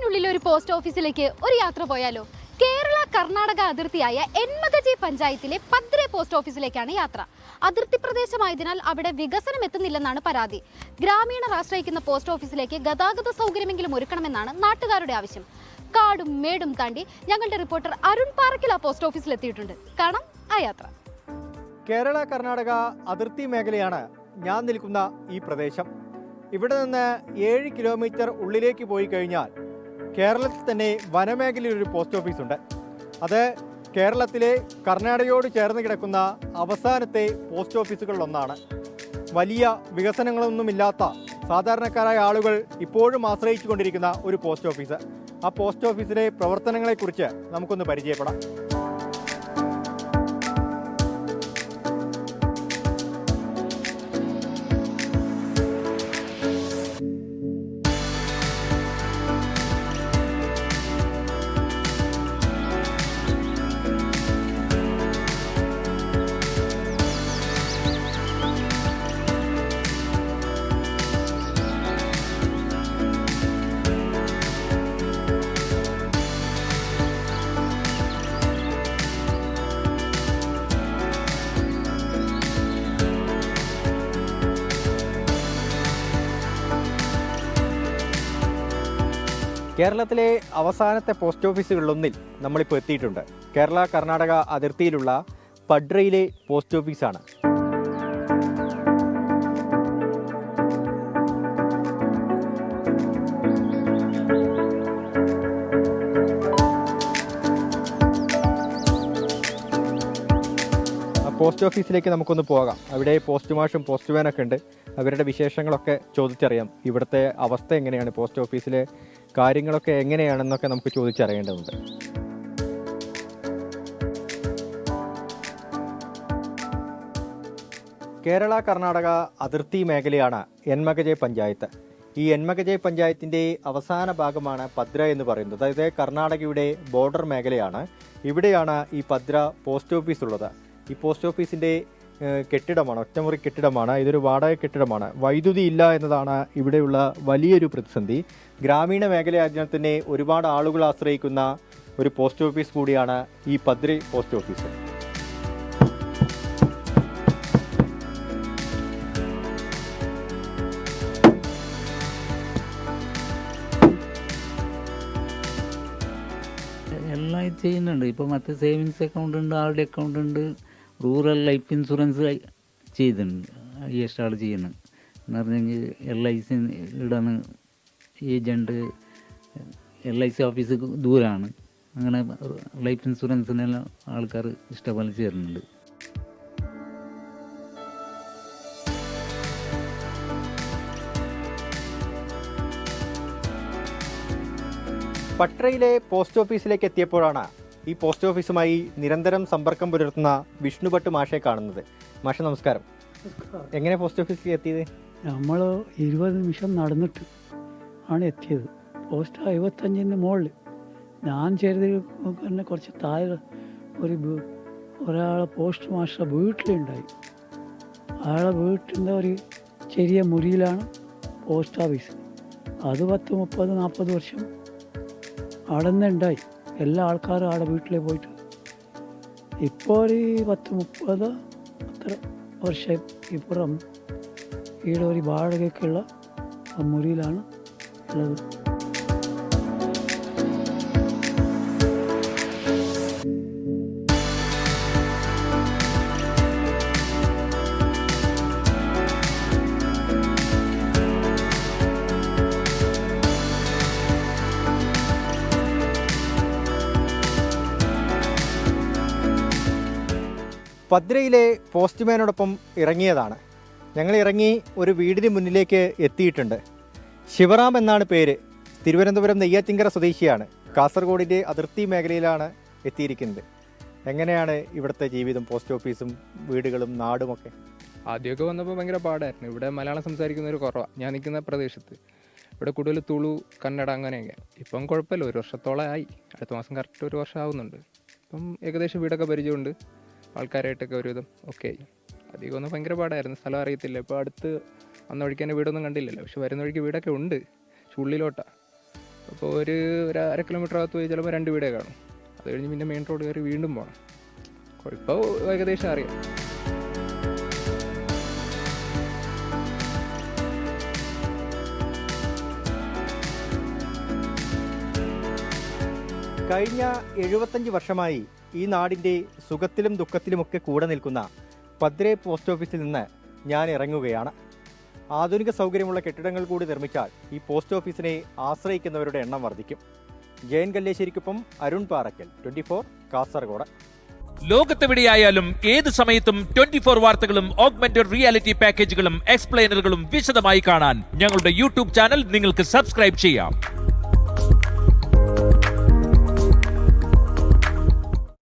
ഇന്ത്യനുള്ളിലെ ഒരു പോസ്റ്റ് ഓഫീസിലേക്ക് ഒരു യാത്ര പോയാലോ? കേരള കർണാടക അതിർത്തിയായ എൻമകജി പഞ്ചായത്തിലെ പദ്രെ പോസ്റ്റ് ഓഫീസിലേക്കാണ് യാത്ര. അതിർത്തി പ്രദേശമായതിനാൽ അവിടെ വികസനം എത്തുന്നില്ലെന്നാണ് പരാതി. ഗ്രാമീണർ ആശ്രയിക്കുന്ന പോസ്റ്റ് ഓഫീസിലേക്ക് ഗതാഗത സൗകര്യമെങ്കിലും ഒരുക്കണമെന്നാണ് നാട്ടുകാരുടെ ആവശ്യം. കാടും മേടും താണ്ടി ഞങ്ങളുടെ റിപ്പോർട്ടർ അരുൺ പാറക്കിൽ ആ പോസ്റ്റ് ഓഫീസിൽ എത്തിയിട്ടുണ്ട് കാണാം ആ യാത്ര. കേരള കർണാടക അതിർത്തി മേഖലയാണ് ഞാൻ നിൽക്കുന്ന ഈ പ്രദേശം. ഇവിടെ നിന്ന് ഏഴ് കിലോമീറ്റർ ഉള്ളിലേക്ക് പോയി കഴിഞ്ഞാൽ കേരളത്തിൽ തന്നെ വനമേഖലയിൽ ഒരു പോസ്റ്റ് ഓഫീസുണ്ട് അത് കേരളത്തിലെ കർണാടകയോട് ചേർന്ന് കിടക്കുന്ന അവസാനത്തെ പോസ്റ്റ് ഓഫീസുകളിലൊന്നാണ്. വലിയ വികസനങ്ങളൊന്നുമില്ലാത്ത സാധാരണക്കാരായ ആളുകൾ ഇപ്പോഴും ആശ്രയിച്ചു കൊണ്ടിരിക്കുന്ന ഒരു പോസ്റ്റ് ഓഫീസ്. ആ പോസ്റ്റ് ഓഫീസിലെ പ്രവർത്തനങ്ങളെക്കുറിച്ച് നമുക്കൊന്ന് പരിചയപ്പെടാം. കേരളത്തിലെ അവസാനത്തെ പോസ്റ്റ് ഓഫീസുകളിലൊന്നിൽ നമ്മളിപ്പോൾ എത്തിയിട്ടുണ്ട്. കേരള കർണാടക അതിർത്തിയിലുള്ള പഡ്രയിലെ പോസ്റ്റ് ഓഫീസാണ്. പോസ്റ്റ് ഓഫീസിലേക്ക് നമുക്കൊന്ന് പോകാം. അവിടെ പോസ്റ്റ് മാഷും പോസ്റ്റ് മാനൊക്കെ ഉണ്ട്. അവരുടെ വിശേഷങ്ങളൊക്കെ ചോദിച്ചറിയാം. ഇവിടുത്തെ അവസ്ഥ എങ്ങനെയാണ്? പോസ്റ്റ് ഓഫീസിലെ കാര്യങ്ങളൊക്കെ എങ്ങനെയാണെന്നൊക്കെ നമുക്ക് ചോദിച്ചറിയേണ്ടതുണ്ട്. കേരള കർണാടക അതിർത്തി മേഖലയാണ് എൻമകജെ പഞ്ചായത്ത്. ഈ എൻമകജെ പഞ്ചായത്തിന്റെ അവസാന ഭാഗമാണ് പദ്ര എന്ന് പറയുന്നത്. അതായത് കർണാടകയുടെ ബോർഡർ മേഖലയാണ്. ഇവിടെയാണ് ഈ പദ്ര പോസ്റ്റ് ഓഫീസ് ഉള്ളത് ഈ പോസ്റ്റ് ഓഫീസിന്റെ കെട്ടിടമാണ് ഒറ്റമുറി കെട്ടിടമാണ് ഇതൊരു വാടക കെട്ടിടമാണ്. വൈദ്യുതി ഇല്ല എന്നതാണ് ഇവിടെയുള്ള വലിയൊരു പ്രതിസന്ധി. ഗ്രാമീണ മേഖലയായതിനാൽ തന്നെ ഒരുപാട് ആളുകൾ ആശ്രയിക്കുന്ന ഒരു പോസ്റ്റ് ഓഫീസ് കൂടിയാണ് ഈ പദ്രി പോസ്റ്റ് ഓഫീസ്. എല്ലാം ചെയ്യുന്നുണ്ട്. ഇപ്പോൾ മറ്റേ സേവിങ്സ് അക്കൗണ്ട് ഉണ്ട് ആളുടെ അക്കൗണ്ട് ഉണ്ട്. റൂറൽ ലൈഫ് ഇൻഷുറൻസ് ചെയ്തിട്ടുണ്ട്. ഈ സ്റ്റാർട്ട് ചെയ്യുന്നത്. എന്ന് പറഞ്ഞെങ്കിൽ L I C ഇടന്ന് agent L I C office ദൂരമാണ് അങ്ങനെ ലൈഫ് ഇൻഷുറൻസിനെല്ലാം ആൾക്കാർ ഇഷ്ടപോലെ ചേരുന്നുണ്ട്. പട്രയിലെ പോസ്റ്റ് ഓഫീസിലേക്ക് എത്തിയപ്പോഴാണ് ഈ പോസ്റ്റ് ഓഫീസുമായി നിരന്തരം സമ്പർക്കം പുലർത്തുന്ന വിഷ്ണുഭട്ട് മാഷെ കാണുന്നത്. മാഷെ നമസ്കാരം. എങ്ങനെ പോസ്റ്റ് ഓഫീസിൽ എത്തിയത്? നമ്മൾ ഇരുപത് നിമിഷം നടന്നിട്ട് ആണ് എത്തിയത്. പോസ്റ്റ് എഴുപത്തഞ്ചിന് മുകളിൽ ഞാൻ ചെയ്തതിൽ തന്നെ കുറച്ച് താഴെ ഒരു ഒരാളെ പോസ്റ്റ് മാസ്റ്റർ വീട്ടിലുണ്ടായി. അയാളെ വീട്ടിന്റെ ഒരു ചെറിയ മുറിയിലാണ് പോസ്റ്റ് ഓഫീസ്. അത് പത്ത് മുപ്പത് നാൽപ്പത് വർഷം അവിടെ നിന്ന് ഉണ്ടായി എല്ലാ ആൾക്കാരും ആടെ വീട്ടിൽ പോയിട്ട്. ഇപ്പോൾ ഒരു പത്ത് മുപ്പത് അത്ര വർഷം ഇപ്പുറം ഈടെ ഒരു വാടകയ്ക്കുള്ള ആ മുറിയിലാണ് ഉള്ളത്. പദ്രയിലെ പോസ്റ്റ്മാനോടൊപ്പം ഇറങ്ങിയതാണ്. ഞങ്ങൾ ഇറങ്ങി ഒരു വീടിന് മുന്നിലേക്ക് എത്തിയിട്ടുണ്ട്. ശിവറാം എന്നാണ് പേര്. തിരുവനന്തപുരം നെയ്യാറ്റിങ്കര സ്വദേശിയാണ്. കാസർഗോഡിന്റെ അതിർത്തി മേഖലയിലാണ് എത്തിയിരിക്കുന്നത്. എങ്ങനെയാണ് ഇവിടുത്തെ ജീവിതം പോസ്റ്റ് ഓഫീസും വീടുകളും നാടുമൊക്കെ? ആദ്യമൊക്കെ വന്നപ്പോൾ ഭയങ്കര പാടായിരുന്നു. ഇവിടെ മലയാളം സംസാരിക്കുന്നവർ കുറവാണ് ഞാൻ നിൽക്കുന്ന പ്രദേശത്ത്. ഇവിടെ കൂടുതൽ തുളു കന്നഡ അങ്ങനെയൊക്കെ. ഇപ്പം കുഴപ്പമില്ല. ഒരു വർഷത്തോളമായി. അടുത്ത മാസം കറക്റ്റ് ഒരു വർഷം ആവുന്നുണ്ട്. ഇപ്പം ഏകദേശം വീടൊക്കെ പരിചയമുണ്ട്. ആൾക്കാരായിട്ടൊക്കെ ഒരുവിധം ഓക്കെ ആയി അധികം ഒന്നും ഭയങ്കര പാടായിരുന്നു. സ്ഥലം അറിയത്തില്ല. ഇപ്പോൾ അടുത്ത് വന്ന വഴിക്ക് തന്നെ വീടൊന്നും കണ്ടില്ലല്ലോ. പക്ഷെ വരുന്ന വഴിക്ക് വീടൊക്കെ ഉണ്ട്. പക്ഷെ ഉള്ളിലോട്ടാണ് അപ്പോൾ ഒരു ഒരു അര കിലോമീറ്റർ അകത്ത് പോയി ചിലപ്പോൾ രണ്ട് വീടേ കാണും. അത് കഴിഞ്ഞ് പിന്നെ മെയിൻ റോഡ് കയറി വീണ്ടും പോകണം കുഴപ്പം ഏകദേശം അറിയാം. കഴിഞ്ഞ എഴുപത്തഞ്ച് വർഷമായി ഈ നാടിന്റെ സുഖത്തിലും ദുഃഖത്തിലുമൊക്കെ കൂടെ നിൽക്കുന്ന പദ്രേ പോസ്റ്റ് ഓഫീസിൽ നിന്ന് ഞാൻ ഇറങ്ങുകയാണ്. ആധുനിക സൗകര്യമുള്ള കെട്ടിടങ്ങൾ കൂടി നിർമ്മിച്ചാൽ ഈ പോസ്റ്റ് ഓഫീസിനെ ആശ്രയിക്കുന്നവരുടെ എണ്ണം വർദ്ധിക്കും. ജയൻ കല്ലേശ്ശേരിക്കൊപ്പം അരുൺ പാറക്കൽ ട്വന്റി ഫോർ കാസർഗോഡ്. ലോകത്തെവിടെയായാലും ഏത് സമയത്തും ട്വന്റി ഫോർ വാർത്തകളും ഓഗ്മെന്റഡ് റിയാലിറ്റി പാക്കേജുകളും എക്സ്പ്ലെയിനറുകളും വിശദമായി കാണാൻ ഞങ്ങളുടെ യൂട്യൂബ് ചാനൽ നിങ്ങൾക്ക് സബ്സ്ക്രൈബ് ചെയ്യാം.